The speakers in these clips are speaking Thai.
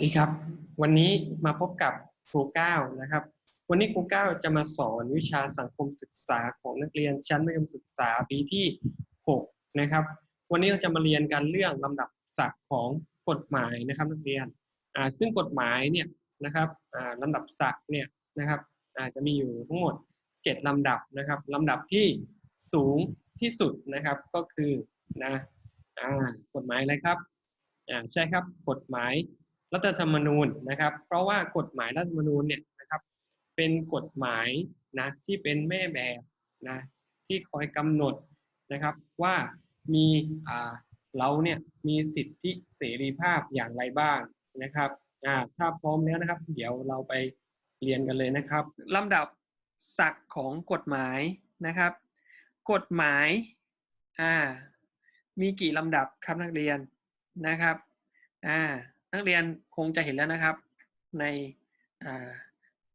สวัสดีครับ วันนี้มาพบกับครูก้าวนะครับ วันนี้ครูก้าวจะมาสอนวิชาสังคมศึกษาของนักเรียนชั้นมัธยมศึกษาปีที่ 6 นะครับ วันนี้เราจะมาเรียนกันเรื่องลำดับศักดิ์ของกฎหมายนะครับนักเรียนอ่าซึ่งกฎหมายเนี่ยนะครับอ่าลำดับศักดิ์เนี่ยนะครับอาจจะมีอยู่ทั้งหมด 7 ลำดับนะครับลำดับที่สูงที่สุดนะครับก็คือนะอ่ากฎหมายอะไรครับอ่าใช่ครับกฎหมาย รัฐธรรมนูญนะครับ เพราะว่ากฎหมายรัฐธรรมนูญเนี่ยนะครับเป็นกฎหมายนะที่เป็นแม่แบบนะที่คอยกำหนดนะครับว่ามีเราเนี่ยมีสิทธิเสรีภาพอย่างไรบ้างนะครับถ้าพร้อมแล้วนะครับ เดี๋ยวเราไปเรียนกันเลยนะครับลำดับศักดิ์ของกฎหมายนะครับ กฎหมายอ่ามีกี่ลำดับครับนักเรียนนะครับอ่า นักเรียนคงจะเห็นแล้วนะครับ ใน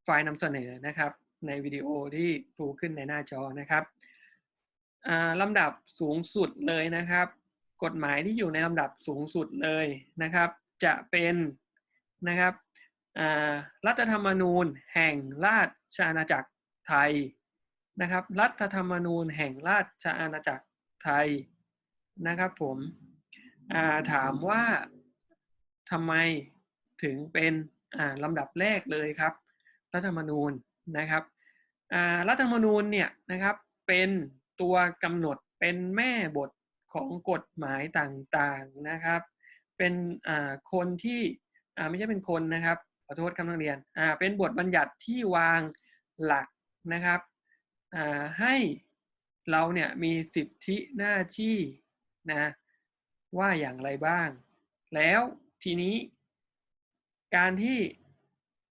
ไฟล์นำเสนอนะครับ ในวิดีโอที่ครูขึ้นในหน้าจอนะครับลำดับสูงสุดเลยนะครับ กฎหมายที่อยู่ในลำดับสูงสุดเลยนะครับ จะเป็นนะครับรัฐธรรมนูญแห่งราชอาณาจักรไทยนะครับ รัฐธรรมนูญแห่งราชอาณาจักรไทยนะครับผมถามว่า ทำไมถึงเป็นลำดับแรกเลยครับ รัฐธรรมนูญนะครับรัฐธรรมนูญเนี่ยนะครับเป็นตัวกำหนดเป็นแม่บทของกฎหมายต่างๆนะครับ เป็นคนที่ไม่ใช่เป็นคนนะครับขอโทษคำนักเรียนเป็นบทบัญญัติที่วางหลักนะครับให้เราเนี่ยมีสิทธิหน้าที่นะว่าอย่างไรบ้าง แล้ว ทีนี้การที่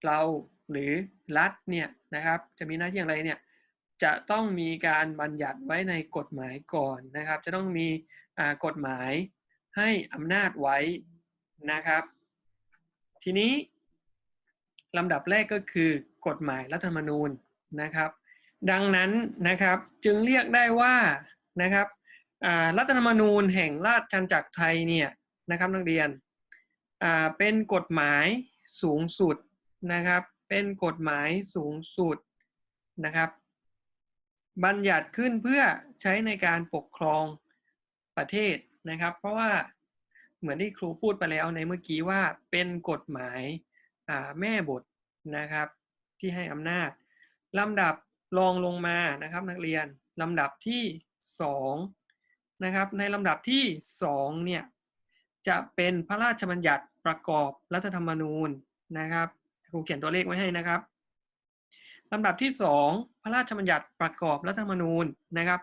เราหรือรัฐเนี่ยนะครับจะมีหน้าที่อย่างไรเนี่ยจะต้องมีการบัญญัติไว้ในกฎหมายก่อนนะครับ จะต้องมีกฎหมายให้อำนาจไว้นะครับ ทีนี้ลำดับแรกก็คือกฎหมายรัฐธรรมนูญนะครับ ดังนั้นนะครับจึงเรียกได้ว่านะครับรัฐธรรมนูญแห่งราชอาณาจักรไทยเนี่ยนะครับนักเรียน เป็นกฎหมายสูงสุดนะครับ เป็นกฎหมายสูงสุดนะครับ บัญญัติขึ้นเพื่อใช้ในการปกครองประเทศนะครับ เพราะว่าเหมือนที่ครูพูดไปแล้วในเมื่อกี้ว่าเป็นกฎหมายแม่บทนะครับ ที่ให้อำนาจลำดับรองลงมานะครับ นักเรียนลำดับที่2นะครับในลำดับที่2เนี่ย จะเป็นพระราชบัญญัติประกอบรัฐธรรมนูญนะครับครูเขียนตัวเลขไว้ให้นะครับลำดับที่ 2 พระราชบัญญัติประกอบรัฐธรรมนูญนะครับ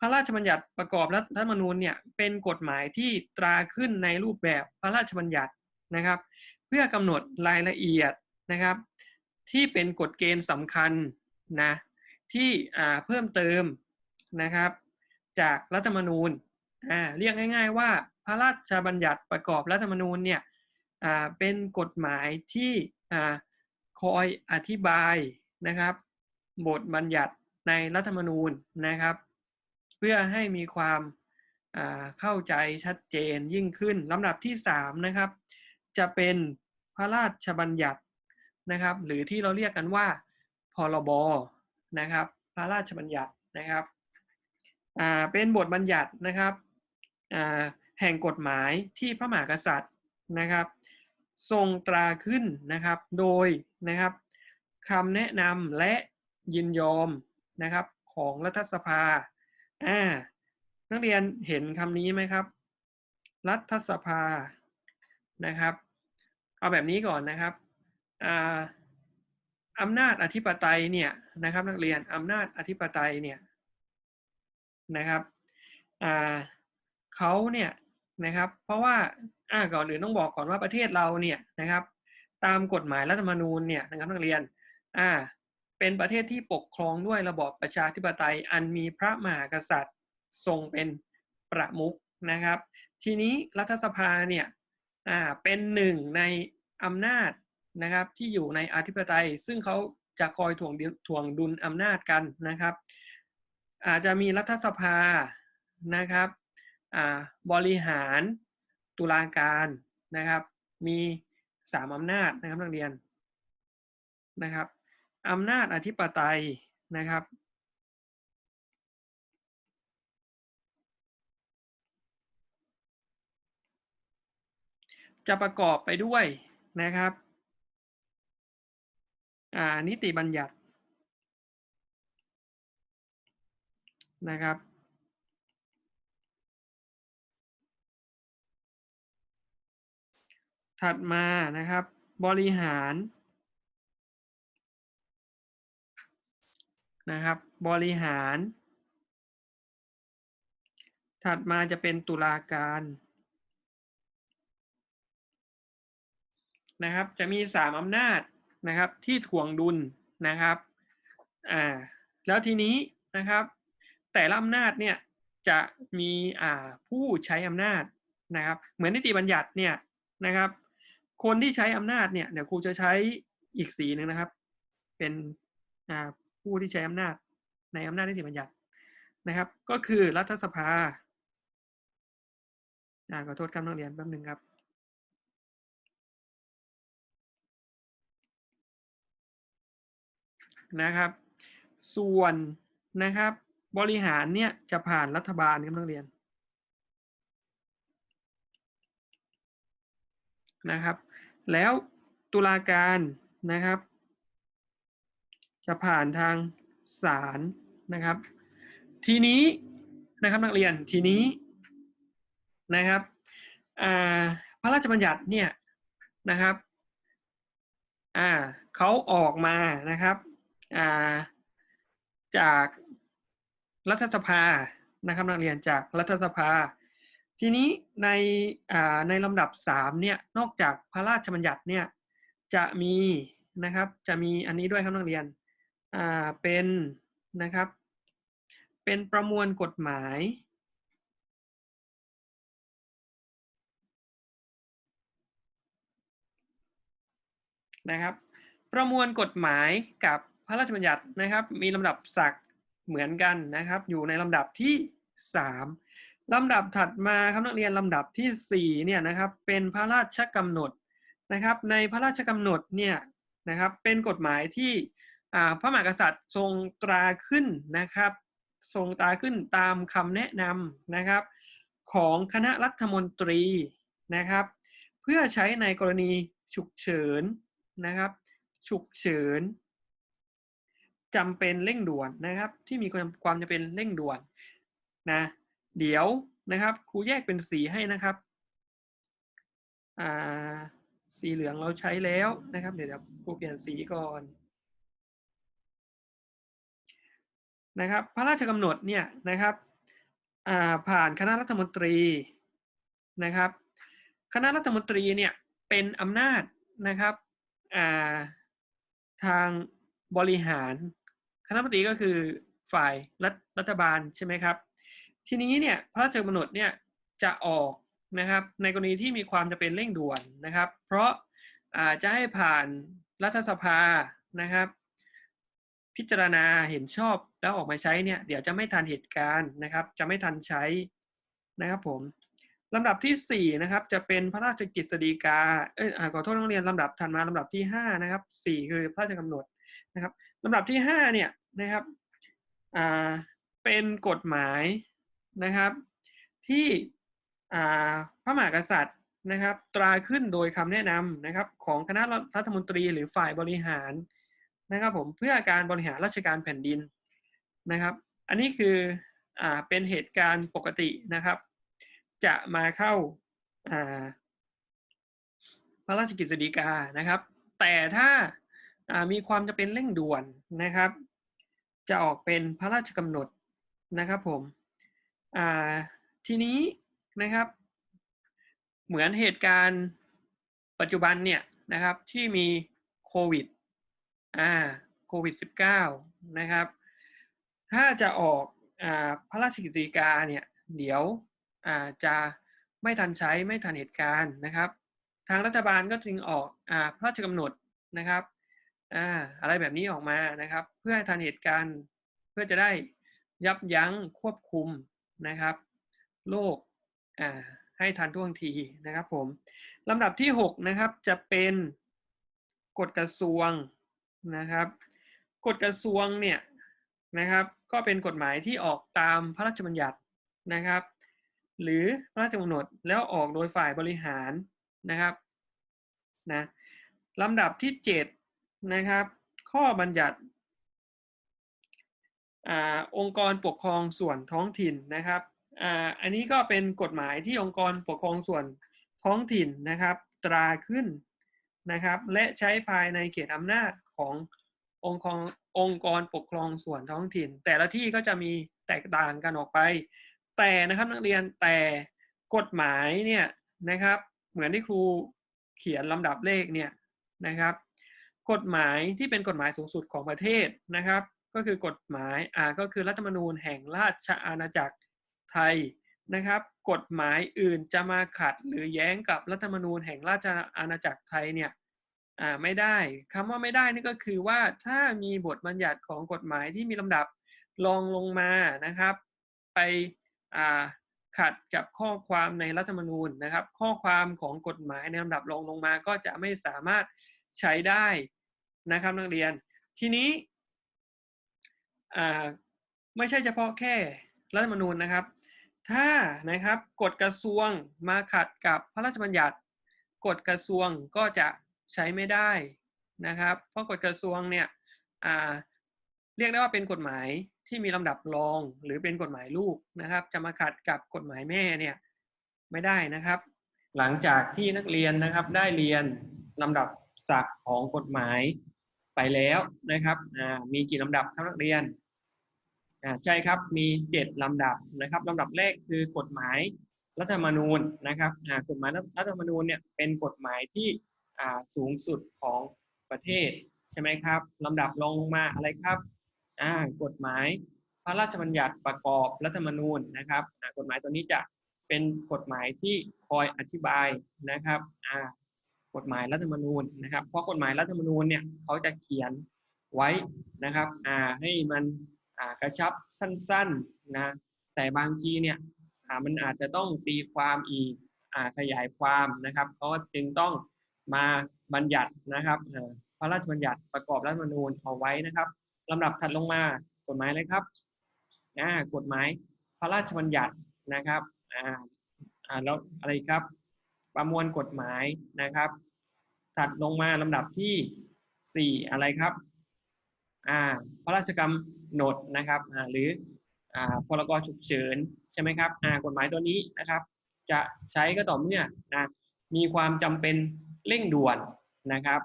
พระราชบัญญัติประกอบรัฐธรรมนูญเนี่ยเป็นกฎหมายที่ตราขึ้นในรูปแบบพระราชบัญญัตินะครับ เพื่อกำหนดรายละเอียดนะครับ ที่เป็นกฎเกณฑ์สำคัญนะที่เพิ่มเติมนะครับ จากรัฐธรรมนูญเรียกง่าย ๆว่า ระราชบัญญัติประกอบรัฐธรรมนูญเนี่ยเป็นกฎหมายที่คอยอธิบายนะครับ บทบัญญัติในรัฐธรรมนูญนะครับ เพื่อให้มีความเข้าใจชัดเจนยิ่งขึ้นลำดับที่3นะครับจะเป็นพระราชบัญญัตินะครับ หรือที่เราเรียกกันว่าพรบนะครับ พระราชบัญญัตินะครับเป็นบทบัญญัตินะครับ แห่งกฎหมายที่พระมหากษัตริย์นะครับ ทรงตราขึ้นนะครับ โดยนะครับคำแนะนำและยินยอมนะครับของรัฐสภาอ่านักเรียนเห็นคำนี้ไหมครับ รัฐสภานะครับ เอาแบบนี้ก่อนนะครับอ่าอำนาจอธิปไตยเนี่ยนะครับ นักเรียนอำนาจอธิปไตยเนี่ยนะครับอ่าเขาเนี่ย นะครับ เพราะว่าอ่าก่อนอื่นต้องบอกก่อนว่าประเทศเราเนี่ยนะครับ ตามกฎหมายรัฐธรรมนูญเนี่ยนะครับนักเรียนอ่าเป็นประเทศที่ปกครองด้วยระบอบประชาธิปไตย อันมีพระมหากษัตริย์ทรงเป็นประมุขนะครับ ทีนี้รัฐสภาเนี่ยอ่าเป็นหนึ่งในอำนาจนะครับที่อยู่ในอธิปไตย ซึ่งเขาจะคอยถ่วงถ่วงดุลอำนาจกันนะครับ อาจจะมีรัฐสภานะครับ บริหารตุลาการนะครับ มีสามอำนาจนะครับนักเรียนนะครับอำนาจอธิปไตยนะครับจะประกอบไปด้วยนะครับนิติบัญญัตินะครับ ถัดมานะครับ บริหารนะครับ บริหาร ถัดมาจะเป็นตุลาการนะครับ จะมีสามอำนาจนะครับที่ถ่วงดุลนะครับอ่าแล้วทีนี้นะครับ แต่ละอำนาจเนี่ยจะมีอ่าผู้ใช้อำนาจนะครับ เหมือนนิติบัญญัติเนี่ยนะครับ คนที่ใช้อำนาจเนี่ยเดี๋ยวครูจะใช้อีกสีหนึ่งนะครับ เป็นผู้ที่ใช้อำนาจในอำนาจนิติบัญญัตินะครับ ก็คือรัฐสภาอขอโทษครับนักเรียนแป๊บหนึ่งครับนะครับ ส่วนนะครับ บริหารเนี่ยจะผ่านรัฐบาลครับนักเรียนนะครับ แล้วตุลาการนะครับ จะผ่านทางศาลนะครับ ทีนี้นะครับนักเรียนทีนี้นะครับพระราชบัญญัติเนี่ยนะครับเขาออกมานะครับาจากรัฐสภานะครับนักเรียนจากรัฐสภา ทีนี้ในในลำดับสามเนี่ยนอกจากพระราชบัญญัติเนี่ยจะมีนะครับจะมีอันนี้ด้วยครับนักเรียนเป็นนะครับ เป็นประมวลกฎหมาย นะครับ ประมวลกฎหมายกับพระราชบัญญัตินะครับ มีลำดับศักดิ์เหมือนกันนะครับ อยู่ในลำดับที่ 3 ลำดับถัดมาครับนักเรียนลำดับที่4เนี่ยนะครับเป็นพระราชกำหนดนะครับ ในพระราชกำหนดเนี่ยนะครับเป็นกฎหมายที่อ่าพระมหากษัตริย์ทรงตราขึ้นนะครับ ทรงตราขึ้นตามคำแนะนำนะครับ ของคณะรัฐมนตรีนะครับ เพื่อใช้ในกรณีฉุกเฉินนะครับฉุกเฉินจำเป็นเร่งด่วนนะครับ ที่มีความความจำเป็นเร่งด่วนนะ เดี๋ยวนะครับครูแยกเป็นสีให้นะครับสีเหลืองเราใช้แล้วนะครับ เดี๋ยวครูเปลี่ยนสีก่อนนะครับ พระราชกำหนดเนี่ยนะครับผ่านคณะรัฐมนตรีนะครับ คณะรัฐมนตรีเนี่ยเป็นอำนาจนะครับาทางบริหาร คณะรัฐมนตรีก็คือฝ่ายรัฐรัฐบาลใช่ไหมครับ ทีนี้เนี่ยพระราชกำหนดเนี่ยจะออกนะครับในกรณีที่มีความจะเป็นเร่งด่วนนะครับ เพราะอาจะให้ผ่านรัฐสภานะครับ พิจารณาเห็นชอบแล้วออกมาใช้เนี่ย เดี๋ยวจะไม่ทันเหตุการณ์นะครับ จะไม่ทันใช้นะครับผมลำดับที่สี่นะครับจะเป็นพระราชกฤษฎีกาเอ้ยอ่าขอโทษนักเรียนลำดับถัดมาลำดับที่ห้านะครับสี่คือพระราชกำหนดนะครับลำดับที่ห้าเนี่ยนะครับอ่าเป็นกฎหมาย นะครับ ที่พระมหากษัตริย์นะครับ ตราขึ้นโดยคำแนะนำนะครับ ของคณะรัฐมนตรีหรือฝ่ายบริหารนะครับผมเพื่อการบริหารราชการแผ่นดินนะครับ อันนี้คืออเป็นเหตุการณ์ปกตินะครับ จะมาเข้าพระราชกฤษฎีกานะครับ แต่ถ้ามีความจะเป็นเร่งด่วนนะครับ จะออกเป็นพระราชกำหนดนะครับผม อ่าทีนี้นะครับ เหมือนเหตุการณ์ปัจจุบันเนี่ยนะครับที่มีโควิดอ่าโควิด -19 นะครับ ถ้าจะออกอ่าพระราชกฤษฎีกาเนี่ยเดี๋ยวอ่าจะไม่ทันใช้ไม่ทันเหตุการณ์นะครับ ทางรัฐบาลก็จึงออกอ่าพระราชกำหนดนะครับอ่าอะไรแบบนี้ออกมานะครับ เพื่อให้ทันเหตุการณ์เพื่อจะได้ยับยั้งควบคุม นะครับโรคอ่าให้ทันท่วงทีนะครับผมลำดับที่หกนะครับจะเป็นกฎกระทรวงนะครับกฎกระทรวงเนี่ยนะครับ ก็เป็นกฎหมายที่ออกตามพระราชบัญญัตินะครับ หรือพระราชกำหนดแล้วออกโดยฝ่ายบริหารนะครับนะลำดับที่เจ็ดนะครับ ข้อบัญญัติ อองค์กรปกครองส่วนท้องถิ่นนะครับออันนี้ก็เป็นกฎหมายที่องค์กรปกครองส่วนท้องถิ่นนะครับ ตราขึ้นนะครับ และใช้ภายในเขตอำนาจขององค์กรองค์กรปกครองส่วนท้องถิ่น แต่ละที่ก็จะมีแตกต่างกันออกไป แต่นะครับนักเรียนแต่กฎหมายเนี่ยนะครับ เหมือนที่ครูเขียนลำดับเลขเนี่ยนะครับ กฎหมายที่เป็นกฎหมายสูงสุดของประเทศนะครับ ก็คือกฎหมายอ่าก็คือรัฐธรรมนูญแห่งราชอาณาจักรไทยนะครับ กฎหมายอื่นจะมาขัดหรือแย้งกับรัฐธรรมนูญแห่งราชอาณาจักรไทยเนี่ยอ่าไม่ได้คำว่าไม่ได้นี่ก็คือว่าถ้ามีบทบัญญัติของกฎหมายที่มีลำดับรองลงมานะครับ ไปอ่าขัดกับข้อความในรัฐธรรมนูญนะครับ ข้อความของกฎหมายในลำดับรองลงมาก็จะไม่สามารถใช้ได้นะครับนักเรียน ทีนี้ ไม่ใช่เฉพาะแค่รัฐธรรมนูญนะครับ ถ้านะครับกฎกระทรวงมาขัดกับพระราชบัญญัติกฎกระทรวงก็จะใช้ไม่ได้นะครับ เพราะกฎกระทรวงเนี่ยเรียกได้ว่าเป็นกฎหมายที่มีลำดับรองหรือเป็นกฎหมายลูกนะครับ จะมาขัดกับกฎหมายแม่เนี่ยไม่ได้นะครับ หลังจากที่นักเรียนนะครับได้เรียนลำดับศักดิ์ของกฎหมาย ไปแล้วนะครับมีกี่ลำดับครับนักเรียนใช่ครับมีเจ็ดลำดับนะครับลำดับแรกคือกฎหมายรัฐธรรมนูญนะครับกฎหมายรัฐธรรมนูญเนี่ยเป็นกฎหมายที่สูงสุดของประเทศใช่ไหมครับลำดับรองลงมาอะไรครับกฎหมายพระราชบัญญัติประกอบรัฐธรรมนูญนะครับกฎหมายตัวนี้จะเป็นกฎหมายที่คอยอธิบายนะครับ กฎหมายรัฐธรรมนูญนะครับ เพราะกฎหมายรัฐธรรมนูญเนี่ยเขาจะเขียนไว้นะครับให้มันกระชับสั้นๆนะแต่บางทีเนี่ยมันอาจจะต้องตีความอีกอขยายความนะครับเขาก็จึงต้องมาบัญญัตินะครับพระราชบัญญัติประกอบรัฐธรรมนูญเอาไว้นะครับลำดับถัดลงมากฎหมายอะไรครับกฎหมายพระราชบัญญัตินะครับแล้วอะไรครับ ประมวลกฎหมายนะครับ ถัดลงมาลำดับที่สี่อะไรครับอ่าพระราชกำหนดนะครับอ่าหรืออ่าพรกฉุกเฉินใช่ไหมครับอ่ากฎหมายตัวนี้นะครับ จะใช้ก็ต่อเมื่อนะมีความจำเป็นเร่งด่วนนะครับ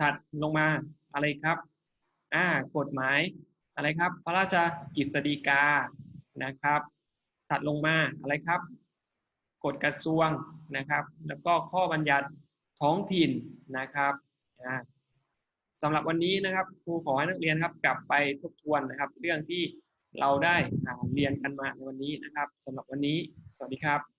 ถัดลงมาอะไรครับอ่ากฎหมายอะไรครับ พระราชกฤษฎีกานะครับ ถัดลงมาอะไรครับ กฎกระทรวงนะครับ แล้วก็ข้อบัญญัติท้องถิ่นนะครับสำหรับวันนี้นะครับครูขอให้นักเรียนครับกลับไปทบทวนนะครับ เรื่องที่เราได้เรียนกันมาในวันนี้นะครับสำหรับวันนี้ สวัสดีครับ